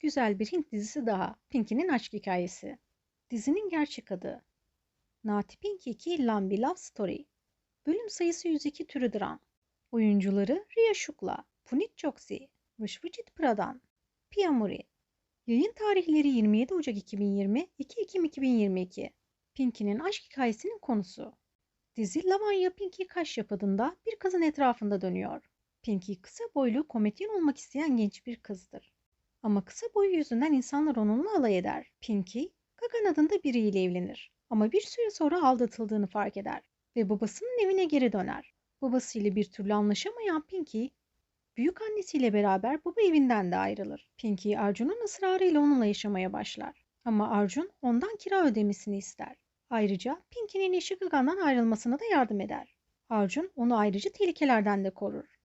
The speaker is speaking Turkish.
Güzel bir Hint dizisi daha. Pinky'nin aşk hikayesi. Dizinin gerçek adı. Nati Pinky 2 Lambi Love Story. Bölüm sayısı 102 türü dram. Oyuncuları Riya Shukla, Punit Choksi, Vishvajit Pradhan, Pia Muri. Yayın tarihleri 27 Ocak 2020, 2 Ekim 2022. Pinky'nin aşk hikayesinin konusu. Dizi Lavanya Pinky Kashyap adında bir kızın etrafında dönüyor. Pinky kısa boylu komedyen olmak isteyen genç bir kızdır. Ama kısa boyu yüzünden insanlar onunla alay eder. Pinky, Gagan adında biriyle evlenir. Ama bir süre sonra aldatıldığını fark eder ve babasının evine geri döner. Babasıyla bir türlü anlaşamayan Pinky, büyük annesiyle beraber baba evinden de ayrılır. Pinky, Arjun'un ısrarıyla onunla yaşamaya başlar. Ama Arjun ondan kira ödemesini ister. Ayrıca Pinky'nin eşi Gagan'dan ayrılmasına da yardım eder. Arjun onu ayrıca tehlikelerden de korur.